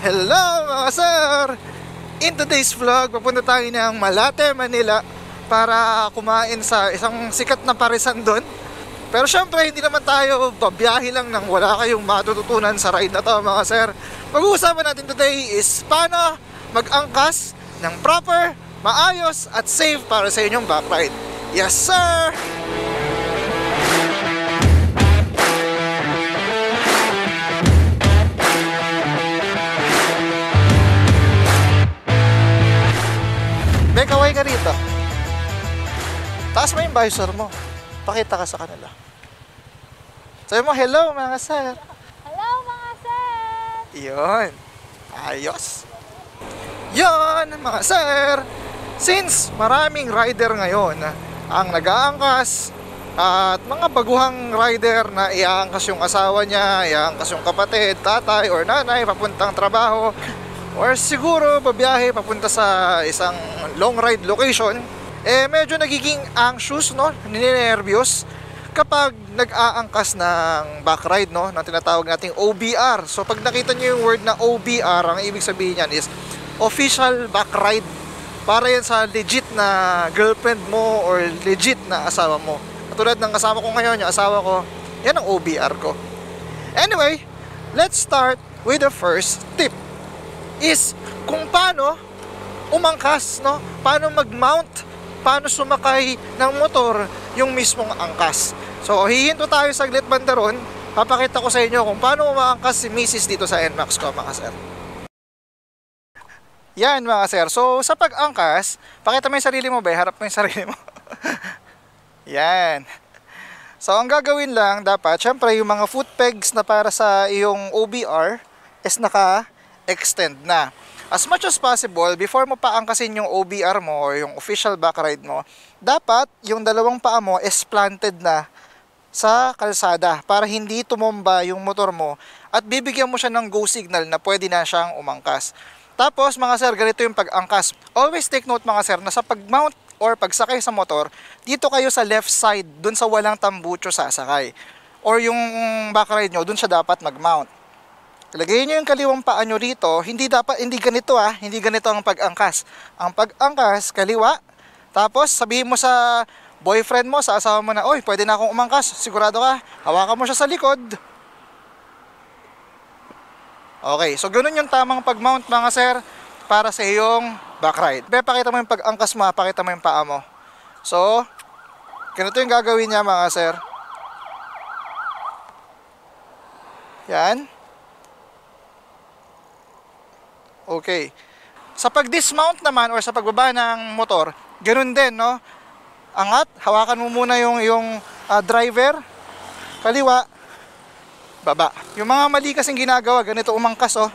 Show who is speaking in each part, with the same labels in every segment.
Speaker 1: Hello mga sir! In today's vlog, papunta tayo ng Malate, Manila para kumain sa isang sikat na parisan doon. Pero syempre, hindi naman tayo babiyahe lang nang wala kayong matututunan sa ride na to mga sir. Pag-uusapan natin today is paano mag-angkas ng proper, maayos at safe para sa inyong back ride. Yes sir! Kaway ka rito. Taas mo yung visor mo. Pakita ka sa kanila. Sabi mo, hello mga sir.
Speaker 2: Hello mga sir!
Speaker 1: Yun. Ayos. Yun, mga sir. Since maraming rider ngayon ang nag-aangkas at mga baguhang rider na iaangkas yung asawa niya, iaangkas yung kapatid, tatay or nanay papuntang trabaho or siguro babiyahe papunta sa isang long ride location eh medyo nagiging anxious no, ninenervyos kapag nag-aangkas ng back ride no, na tinatawag nating OBR. So pag nakita niyo yung word na OBR, ang ibig sabihin niyan is official back ride. Para yan sa legit na girlfriend mo or legit na asawa mo. Katulad ng kasama ko ngayon, yung asawa ko, yan ang OBR ko. Anyway, let's start with the first tip. Is kung paano umangkas, no? Paano mag-mount, paano sumakay ng motor yung mismong angkas. So, hihinto tayo saglit bandaron. Papakita ko sa inyo kung paano umaangkas si Mrs. dito sa NMAX ko, mga sir. Yan, mga sir. So, sa pag-angkas, pakita mo yung sarili mo, ba? Harap mo yung sarili mo. Yan. So, ang gagawin lang, dapat, syempre, yung mga foot pegs na para sa iyong OBR is naka-extend na. As much as possible, before mo paangkasin yung OBR mo or yung official back ride mo, dapat yung dalawang paa mo is planted na sa kalsada para hindi tumomba yung motor mo at bibigyan mo siya ng go signal na pwede na siyang umangkas. Tapos mga sir, ganito yung pag-angkas. Always take note mga sir na sa pag-mount or pagsakay sa motor, dito kayo sa left side, dun sa walang tambucho sasakay. Or yung back ride nyo, dun siya dapat mag-mount. Lagay niyo yung kaliwang paa nyo rito, hindi dapat hindi ganito ah, hindi ganito ang pag-angkas. Ang pag-angkas kaliwa. Tapos sabihin mo sa boyfriend mo, sa asawa mo na, "Oy, pwede na akong umangkas. Sigurado ka, hawakan mo siya sa likod." Okay, so ganun yung tamang pag-mount mga sir para sa iyong back ride. Be, pakita mo yung pag-angkas mo, pakita mo yung paa mo. So, ganito yung gagawin niya mga sir. Yan. Okay. Sa pag-dismount naman or sa pagbaba ng motor, ganun din, no? Angat, hawakan mo muna yung yung uh, driver, kaliwa, baba. Yung mga mali kasing ginagawa, ganito umangkas, oh.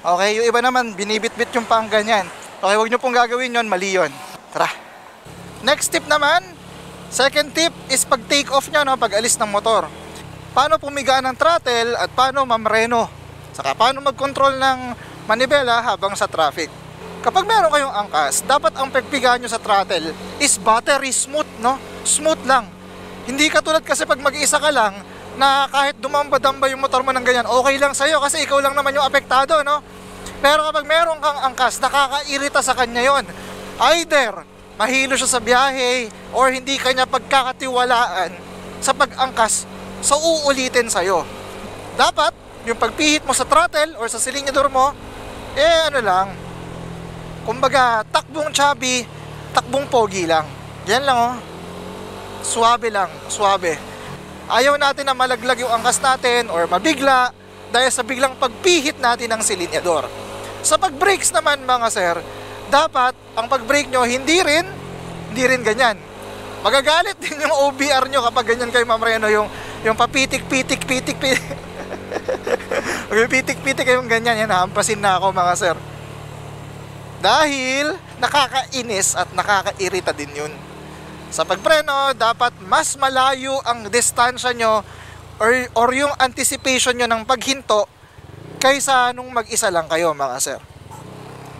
Speaker 1: Okay, yung iba naman, binibit-bit yung pang ganyan. Okay, wag nyo pong gagawin yon mali yon. Tara. Next tip naman, second tip is pag take off nyo, no, pag alis ng motor. Paano pumiga ng throttle at paano mamreno. Saka paano mag-control ng manibela habang sa traffic. Kapag meron kayong angkas, dapat ang pagpiga nyo sa throttle is battery smooth, no? Smooth lang. Hindi katulad kasi pag mag-isa ka lang, na kahit dumamba-damba yung motor mo ng ganyan, okay lang sa'yo kasi ikaw lang naman yung apektado, no? Pero kapag meron kang angkas, nakakairita sa kanya yon. Either mahilo siya sa biyahe or hindi kanya pagkakatiwalaan sa pag-angkas, so uulitin sa'yo. Dapat, yung pagpihit mo sa throttle or sa silinyador mo, eh ano lang, kumbaga takbong chubby, takbong pogi lang. Yan lang oh. Suwabe lang, suwabe. Ayaw natin na malaglag yung angkas natin or mabigla dahil sa biglang pagpihit natin ng silinyador. Sa pag-brakes naman mga sir, dapat ang pag-brake nyo hindi rin, hindi rin ganyan. Magagalit din yung OBR nyo kapag ganyan kayo mamreno yung, yung papitik, pitik, pitik, pitik. Magpipitik-pitik kayong ganyan, yan, hampasin na ako mga sir. Dahil nakakainis at nakakairita din yun. Sa pagpreno, dapat mas malayo ang distansya nyo or, or yung anticipation nyo ng paghinto kaysa nung mag-isa lang kayo mga sir.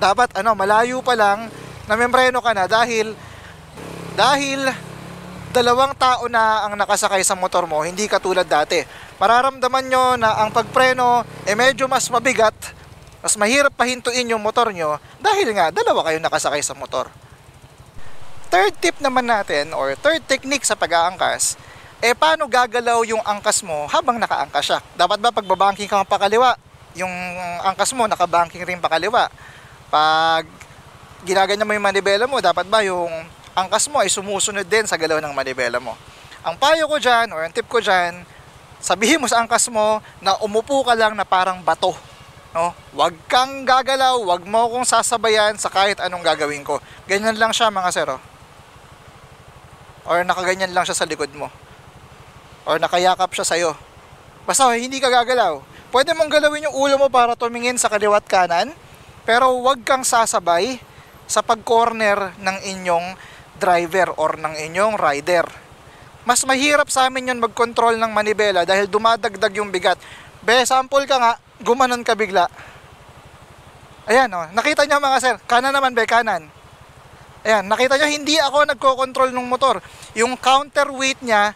Speaker 1: Dapat ano, malayo pa lang na membreno ka na dahil dahil dalawang tao na ang nakasakay sa motor mo, hindi katulad dati. Mararamdaman nyo na ang pagpreno eh medyo mas mabigat Mas mahirap pahintuin yung motor nyo dahil nga dalawa kayo nakasakay sa motor. Third tip naman natin or third technique sa pag-aangkas, eh paano gagalaw yung angkas mo habang nakaangkas siya? Dapat ba pagbabanking ka pakaliwa, yung angkas mo nakabanking rin pakaliwa? Pag ginaganyan mo yung manibela mo, dapat ba yung angkas mo ay sumusunod din sa galaw ng manibela mo? Ang payo ko dyan or ang tip ko dyan, sabihin mo sa angkas mo na umupo ka lang na parang bato. No? Huwag kang gagalaw, huwag mo akong sasabayan sa kahit anong gagawin ko. Ganyan lang siya mga sero. Or nakaganyan lang siya sa likod mo. Or nakayakap siya sa'yo. Basta hindi ka gagalaw. Pwede mong galawin yung ulo mo para tumingin sa kaliwat kanan, pero huwag kang sasabay sa pag-corner ng inyong driver or ng inyong rider. Mas mahirap sa amin yun mag-control ng manibela dahil dumadagdag yung bigat. Be, sample ka nga, gumanon ka bigla. Ayan, oh. nakita niyo mga sir, kanan naman be, kanan. Ayan, nakita niyo hindi ako nagko-control ng motor. Yung counterweight niya,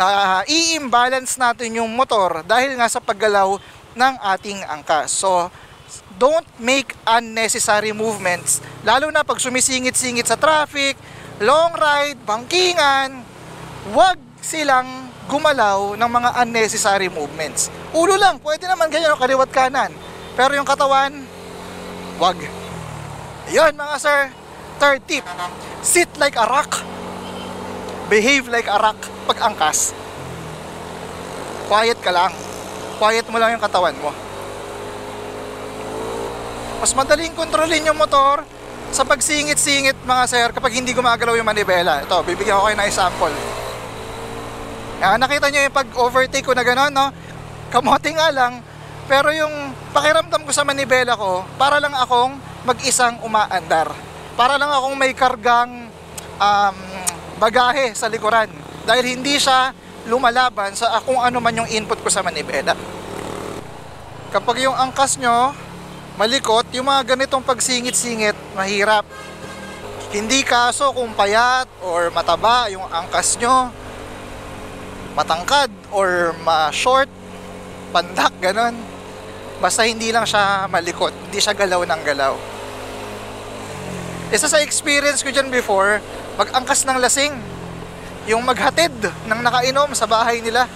Speaker 1: na i-imbalance natin yung motor dahil nga sa paggalaw ng ating angkas. So, don't make unnecessary movements, lalo na pag sumisingit-singit sa traffic, long ride, bangkingan, wag silang gumalaw ng mga unnecessary movements. Ulo lang, pwede naman ganyan o kaliwat kanan. Pero yung katawan, wag. Yun mga sir, third tip, sit like a rock. Behave like a rock pag angkas. Quiet ka lang. Quiet mo lang yung katawan mo. Mas madaling kontrolin yung motor sa pagsingit-singit mga sir kapag hindi gumagalaw yung manibela. Ito, bibigyan ko kayo ng example. Yan, nakita nyo yung pag-overtake ko na gano'n, no? Kamote nga lang, pero yung pakiramdam ko sa manibela ko, para lang akong mag-isang umaandar. Para lang akong may kargang um, bagahe sa likuran. Dahil hindi siya lumalaban sa kung ano man yung input ko sa manibela. Kapag yung angkas nyo, malikot, yung mga ganitong pagsingit-singit, mahirap. Hindi kaso kung payat or mataba yung angkas nyo, matangkad or ma-short, pandak, ganon. Basta hindi lang siya malikot, hindi siya galaw ng galaw. Isa sa experience ko dyan before, mag-angkas ng lasing. Yung maghatid ng nakainom sa bahay nila.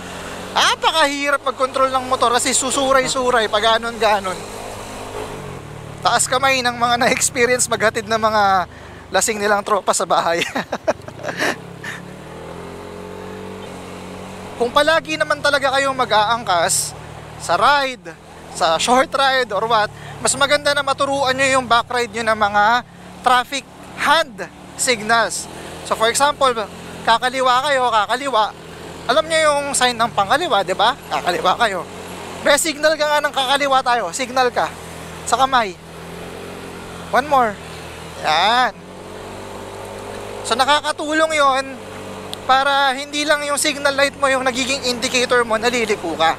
Speaker 1: Apakahirap mag-control ng motor kasi susuray-suray pag ganon-ganon. Taas kamay ng mga na-experience maghatid ng mga lasing nilang tropa sa bahay. Kung palagi naman talaga kayong mag-aangkas sa ride, sa short ride or what, mas maganda na maturuan nyo yung back ride nyo ng mga traffic hand signals. So for example, kakaliwa kayo, kakaliwa, alam nyo yung sign ng pangkaliwa, di ba? Kakaliwa kayo. May signal ka nga ng kakaliwa tayo, signal ka sa kamay. One more. Yan. So nakakatulong yon para hindi lang yung signal light mo yung nagiging indicator mo, naliliko ka.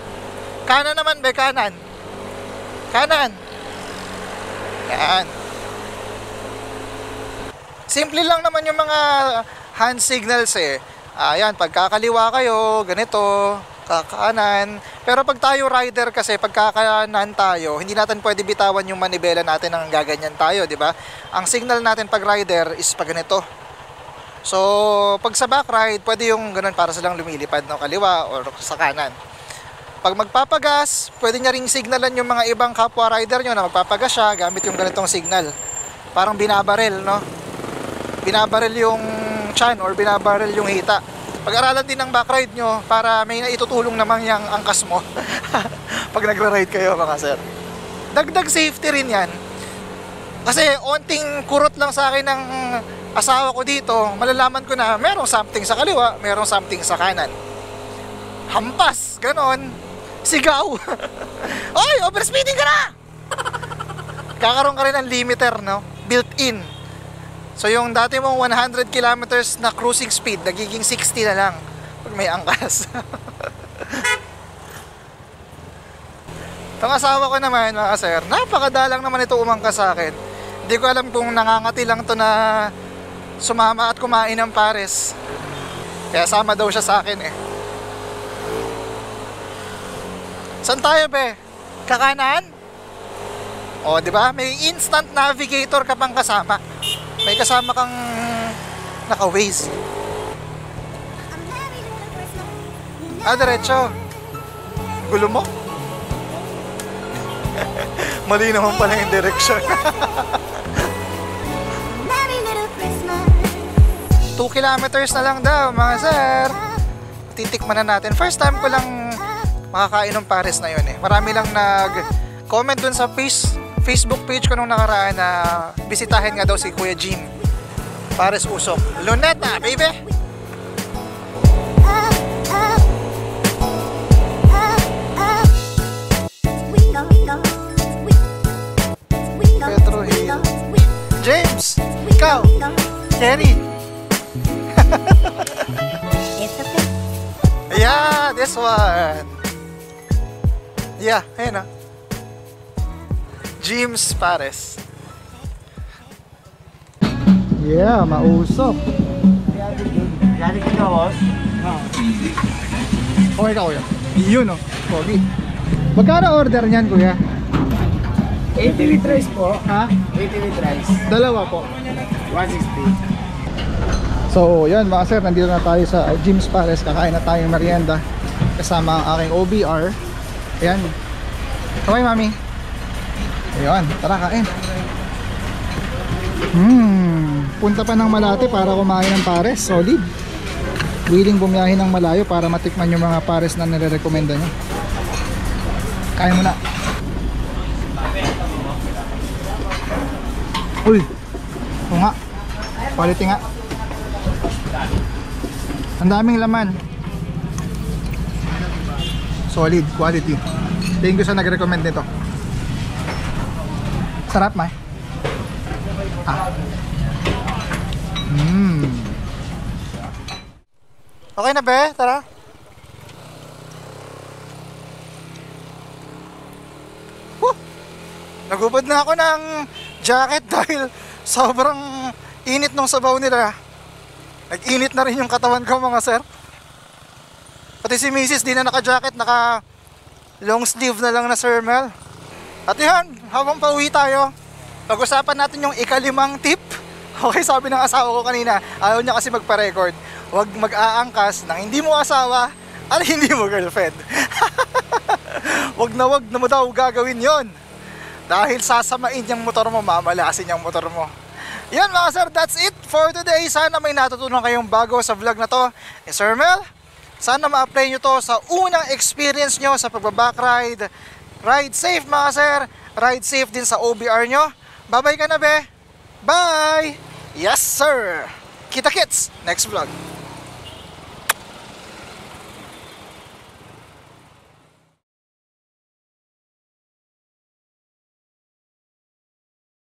Speaker 1: Kanan naman, be, kanan. Kanan. Yan. Simple lang naman yung mga hand signals eh. Ayan, pagkakaliwa kayo, ganito, kakanan. Pero pag tayo rider kasi, pagkakanan tayo, hindi natin pwede bitawan yung manibela natin ng gaganyan tayo, di ba? Ang signal natin pag rider is pag ganito. So, pag sa back ride, pwede yung ganun para silang lumilipad no, kaliwa or sa kanan. Pag magpapagas, pwede niya ring signalan yung mga ibang kapwa rider nyo na magpapagas siya gamit yung ganitong signal. Parang binabaril, no? Binabaril yung chan or binabaril yung hita. Pag-aralan din ng back ride nyo para may naitutulong naman yung angkas mo pag nagra-ride kayo mga sir. Dagdag safety rin yan. Kasi onting kurot lang sa akin ng asawa ko dito, malalaman ko na merong something sa kaliwa, merong something sa kanan. Hampas, ganon. Sigaw. Oy, overspeeding ka na! Kakaroon ka rin ng limiter, no? Built-in. So yung dati mong 100 kilometers na cruising speed, nagiging 60 na lang pag may angkas. Itong asawa ko naman, mga sir, napakadalang naman ito umangkas sa akin. Hindi ko alam kung nangangati lang to na sumama at kumain ng pares. Kaya sama daw siya sa akin eh. Saan tayo be? Kakanan? O, di ba? May instant navigator ka pang kasama. May kasama kang naka-waze. Ah, diretso. Gulo mo? Mali naman pala yung direction. 2 kilometers na lang daw, mga sir. Titikman na natin. First time ko lang makakain ng pares na yun eh. Marami lang nag-comment dun sa face, Facebook page ko nung nakaraan na bisitahin nga daw si Kuya Jim. Pares Usok. Luneta, baby! Petro Hill. James! Ikaw! Kenny! Yeah, this one. Yeah, ayun ah. James Pares. Yeah, mausok.
Speaker 3: Galing ka, boss?
Speaker 1: Okay ka kuya. Yun oh. Pogi. Magkano order niyan kuya?
Speaker 3: 80 with rice po.
Speaker 1: Ha?
Speaker 3: 80 with rice.
Speaker 1: Dalawa po.
Speaker 3: 160.
Speaker 1: So, yan mga sir, nandito na tayo sa Jim's Palace. Kakain na tayong merienda kasama ang aking OBR. Ayan. Okay, mami. Ayan, tara kain. Hmm, punta pa ng Malate para kumain ng pares. Solid. Willing bumiyahin ng malayo para matikman yung mga pares na nire-recommenda nyo. Kain mo na. Uy, o nga. Quality nga. Ang daming laman. Solid, quality. Thank you sa nag-recommend nito. Sarap, Mai. Ah. Mm. Okay na, be? Tara. Woo! Nagubad na ako ng jacket dahil sobrang init nung sabaw nila. Nag-init na rin yung katawan ko mga sir. Pati si Mrs. di na naka-jacket, naka long sleeve na lang na Sir Mel. At yan, habang pauwi tayo, pag-usapan natin yung ikalimang tip. Okay, sabi ng asawa ko kanina, ayaw niya kasi magpa-record. Huwag mag-aangkas ng hindi mo asawa at hindi mo girlfriend. wag na wag na mo daw gagawin yon. Dahil sasamain yung motor mo, mamalasin yung motor mo. Yan mga sir, that's it for today. Sana may natutunan kayong bago sa vlog na to. Eh, Sir Mel, sana ma-apply nyo to sa unang experience nyo sa pagbaback ride. Ride safe mga sir. Ride safe din sa OBR nyo. Bye-bye ka na be. Bye! Yes sir! Kita kits! Next vlog.